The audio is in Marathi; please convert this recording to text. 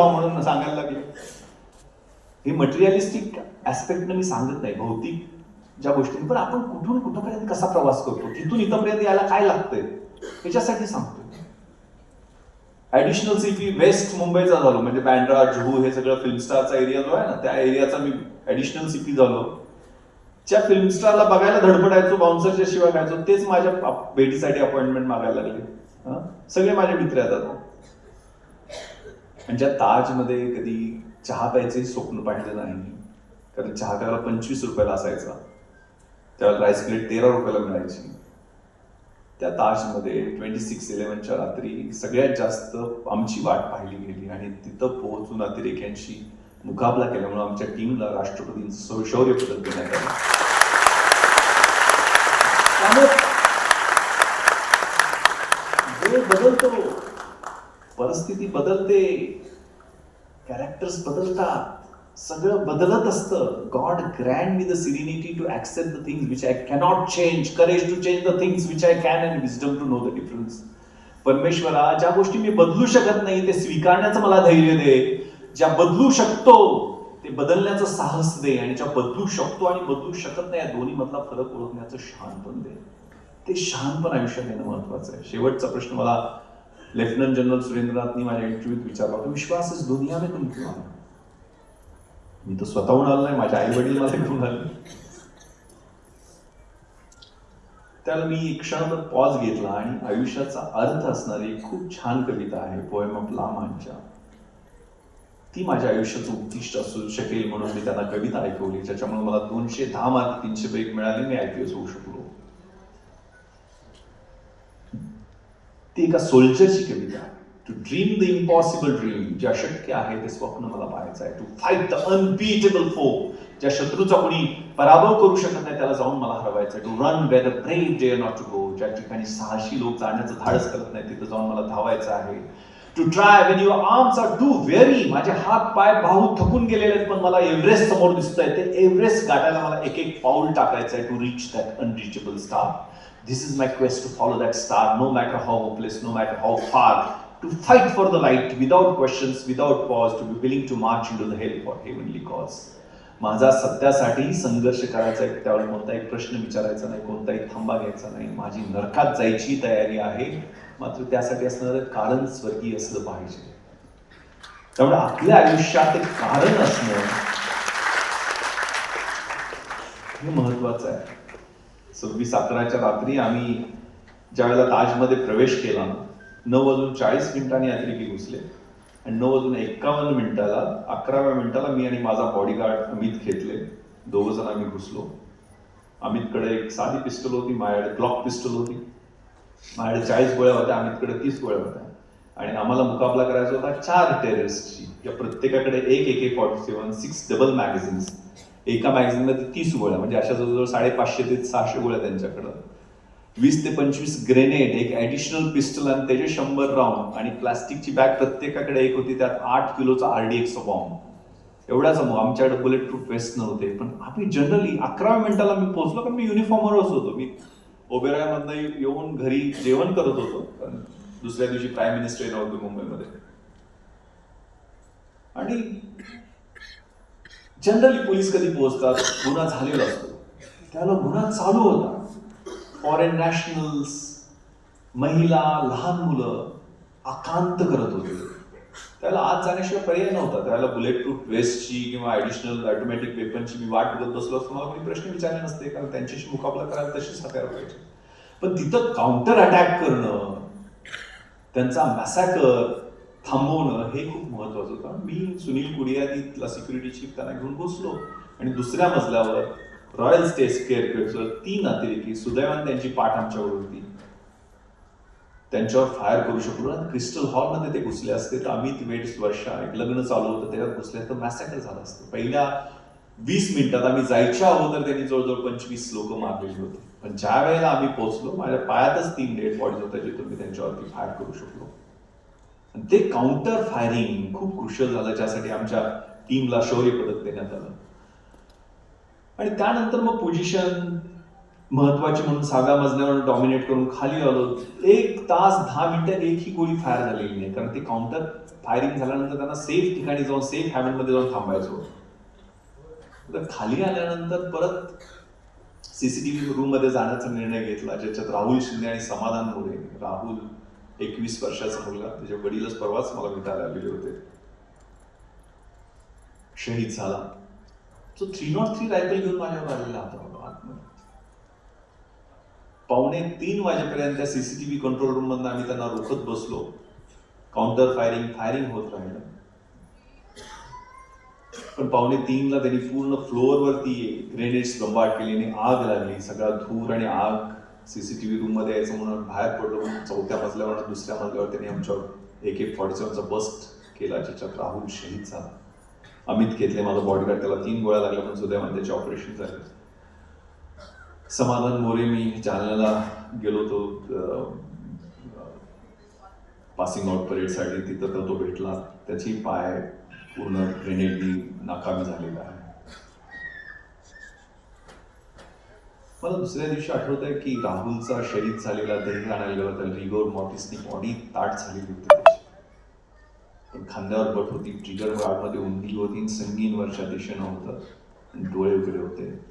व्हा म्हणून सांगायला लागले. हे मटेरियलिस्टिक ॲस्पेक्टनं मी सांगत नाही. भौतिक ज्या गोष्टी पण आपण कुठून कुठपर्यंत कसा प्रवास करतो? तिथून इथपर्यंत यायला काय लागतंय? त्याच्यासाठी सांगतोय. ऍडिशनल सिटी वेस्ट मुंबईचा झालो. म्हणजे बँड्रा जुहू हे सगळं फिल्मस्टारचा एरिया जो आहे ना त्या एरियाचा मी ऍडिशनल सिटी झालो. ज्या फिल्मस्टारला बघायला धडपडायचो बाउन्सरच्या शिवाय खायचो. तेच माझ्या भेटीसाठी अपॉइंटमेंट मागायला लागले. सगळे माझे मित्र आहेत आता आणि ज्या ताजमध्ये कधी चहा प्यायचे स्वप्न पाहिलं नाही कारण चहा त्याला पंचवीस रुपयाला असायचा. त्याला राईस प्लेट तेरा रुपयाला मिळायची. त्या ताजमध्ये ट्वेंटी सिक्स इलेव्हनच्या रात्री सगळ्यात जास्त आमची वाट पाहिली गेली आणि तिथं पोहोचून अतिरेक्यांशी मुकाबला केल्यामुळे आमच्या टीमला राष्ट्रपतींचं शौर्य पदक देण्यात आलं. त्यामुळे बदलतो परिस्थिती बदलते कॅरेक्टर्स बदलतात. सगळं बदलत असतं. God grant me the serenity to accept the things which I cannot change courage to change the things which I can and wisdom to know the difference परमेश्वरा ज्या गोष्टी मी बदलू शकत नाही ते स्वीकारण्याचं मला धैर्य दे. ज्या बदलू शकतो ते बदलण्याचं साहस दे. आणि ज्या बदलू शकतो आणि बदलू शकत नाही या दोन्ही मधला फरक ओळखण्याचं शहाणपण दे. ते शहाणपण आयुष्यात येणं महत्वाचं आहे. शेवटचा प्रश्न मला लेफ्टनंट जनरल सुरेंद्रनाथनी माझ्या इंटरव्ह्यूत विचारला होता विश्वास इस दुनिया में तुम क्यों आए? मी तर स्वतःहून आलो नाही माझ्या आई वडील मला घेऊन आले. त्याला मी एक क्षणभर पॉज घेतला आणि आयुष्याचा अर्थ असणारी खूप छान कविता आहे पोएम ऑफ लामांच्या ती माझ्या आयुष्याचं उद्दिष्ट असू शकेल म्हणून मी त्यांना कविता ऐकवली ज्याच्यामुळे मला दोनशे दहा मार्क तीनशे ब्रेक मिळाले मी आयपीएस होऊ शकलो. ती एका सोल्जरची कविता to dream the impossible dream जे अशक्य आहे ते स्वप्न मला पाहायचं आहे. टू फाईट द अनबीटेबल फो ज्या शत्रूचा कोणी पराभव करू शकत नाही त्याला जाऊन मला हरवायचं आहे. To run where a brave dare not to go ज्या ठिकाणी सहाशे लोक जाण्याचं धाडस करत नाही तिथं जाऊन मला धावायचं आहे. To try when your arms are too weary माझे हात पाय भाऊ थकून गेलेले आहेत पण मला एव्हरेस्ट समोर दिसत आहे ते एव्हरेस्ट गाठायला मला एक एक पाऊल टाकायचं आहे to reach that unreachable star This is my quest to follow that star, no matter how hopeless, no matter how far. To fight for the light without questions, without pause, to be willing to march into the hell for heavenly cause. माझा सत्यासाठी संघर्ष करायचा आहे त्यावर कोणताही प्रश्न विचारायचा नाही कोणताही थांबा घ्यायचा नाही माझी नरकात जायची तयारी आहे मात्र त्यासाठी असणारं कारण स्वर्गीय असलं पाहिजे त्यामुळे आपल्या आयुष्यात एक कारण असणं हे महत्वाचं आहे सव्वीस अकराच्या रात्री आम्ही ज्या वेळेला ताजमध्ये प्रवेश केला नऊ वाजून चाळीस मिनिटांनी यात्रिकी घुसले. आणि नऊ वाजून एक्कावन्न मिनिटाला अकराव्या मिनिटाला मी आणि माझा बॉडीगार्ड अमित घेतले. दोघं जण आम्ही घुसलो. अमितकडे एक साधी पिस्टल होती माझ्याकडे क्लॉक पिस्टल होती. माझ्याकडे चाळीस गोळ्या होत्या अमितकडे तीस गोळ्या होत्या. आणि आम्हाला मुकाबला करायचा होता चार टेररिस्टची या प्रत्येकाकडे एक एक A forty seven six double magazines एका मॅगझिनमध्ये तीस गोळ्या म्हणजे अशा जवळजवळ साडेपाचशे ते सहाशे गोळ्या त्यांच्याकडं. वीस ते पंचवीस ग्रेनेड एक ऍडिशनल पिस्टल आणि त्याचे शंभर राऊंड आणि प्लास्टिकची बॅग प्रत्येकाकडे एक होती त्यात आठ किलोचा आरडीएक्सचा बॉम्ब एवढा समूह आमच्याकडे बुलेट प्रूफ वेस्ट नव्हते पण आम्ही जनरली अकरा मिनिटाला मी पोहोचलो कारण मी युनिफॉर्मवरच होतो. मी ओबेरायमधनं येऊन घरी जेवण करत होतो दुसऱ्या दिवशी प्राईम मिनिस्टर येणार मुंबईमध्ये. आणि जनरली पोलीस कधी पोहोचतात? गुन्हा झालेला असतो. त्याला गुन्हा चालू होता. फॉरेन नॅशनल्स महिला लहान मुलं आकांत करत होते. त्याला आज जाण्याशिवाय पर्याय नव्हता. त्याला बुलेट प्रूफ वेस्टची किंवा ॲडिशनल ऑटोमॅटिक वेपनची मी वाट बघत बसलो असतो. मला कोणी प्रश्न विचारले नसते कारण त्यांच्याशी मुकाबला करायला तशीच हत्यार पाहिजे. पण तिथं काउंटर अटॅक करणं त्यांचा मॅसॅकर थांबवणं हे खूप महत्वाचं होतं. मी सुनील कुडियानीतला सिक्युरिटी चीफ त्यांना घेऊन बसलो. आणि दुसऱ्या मजल्यावर रॉयल स्टेट केअर तीन अतिरेकी सुदैवान त्यांची पाठ आमच्यावर होती. त्यांच्यावर फायर करू शकलो आणि क्रिस्टल हॉलमध्ये ते घुसले असते. तर अमित वेट्स वर्षा एक लग्न चालू होतं. त्याच्यात घुसले तर मॅसॅकर झालं असतं. पहिल्या वीस मिनिटात आम्ही जायच्या अगोदर त्यांनी जवळजवळ पंचवीस लोक मारलेली होती. पण ज्या वेळेला आम्ही पोहोचलो माझ्या पायातच तीन डेड बॉडीज होत्या जिथून मी त्यांच्यावरती फायर करू शकलो. ते काउंटर फायरिंग खूप क्रुशल झालं ज्यासाठी आमच्या टीमला शौर्य पदक देण्यात आलं. आणि त्यानंतर मग पोझिशन महत्वाची म्हणून सहाव्या मजल्यावर डॉमिनेट करून खाली आलो. एक तास दहा मिनिटं एकही गोळी फायर झालेली नाही कारण ते काउंटर फायरिंग झाल्यानंतर त्यांना सेफ ठिकाणी जाऊन सेफमध्ये जाऊन थांबायचं तर खाली आल्यानंतर परत सीसीटीव्ही रूममध्ये जाण्याचा निर्णय घेतला ज्याच्यात राहुल शिंदे आणि समाधान मोरे राहुल एकवीस वर्षाचा मुलगा. त्याचे वडीलच परवाच मला भेटायला आलेले होते. शहीद झाला. तो थ्री नॉट थ्री रायफल घेऊन माझ्यावर आलेला होता आतमध्ये. पावणे तीन वाजेपर्यंत त्या सीसीटीव्ही कंट्रोल रूम मधून आम्ही त्यांना रोखत बसलो. काउंटर फायरिंग फायरिंग होत राहिलं. पण पावणे तीनला त्यांनी पूर्ण फ्लोअरवरती ग्रेनेड्स बंबार्ड केली आणि आग लागली. सगळा धूर आणि आग सीसीटीव्ही रूममध्ये यायचं म्हणून बाहेर पडलो चौथ्या मजल्यावर दुसऱ्या मजल्यावर त्यांनी आमच्यावर एक एक फॉर्टी सेवनचा बस्ट केला ज्याच्यात राहुल शहीद झाला. अमित घेतले माझा बॉडीगार्ड त्याला तीन गोळ्या लागल्या पण सुदैवाने त्याचे ऑपरेशन झाले. समाधान मोरे मी जालन्याला गेलो तो पासिंग आउट परेडसाठी तिथं तर तो भेटला. त्याची पाय पूर्ण ग्रेनेडनी नाकामी झालेला आहे. मला दुसऱ्या दिवशी आठवत आहे की राहुलचा शहीद झालेला दही आणायला गेला तर रिगोर मॉटिसनी बॉडी ताट झालेली होती. पण खांद्यावर बट होती. ट्रिगरमध्ये उंदी होती. संगीन वर्षा दिशेनं होतं. डोळे उघडे होते.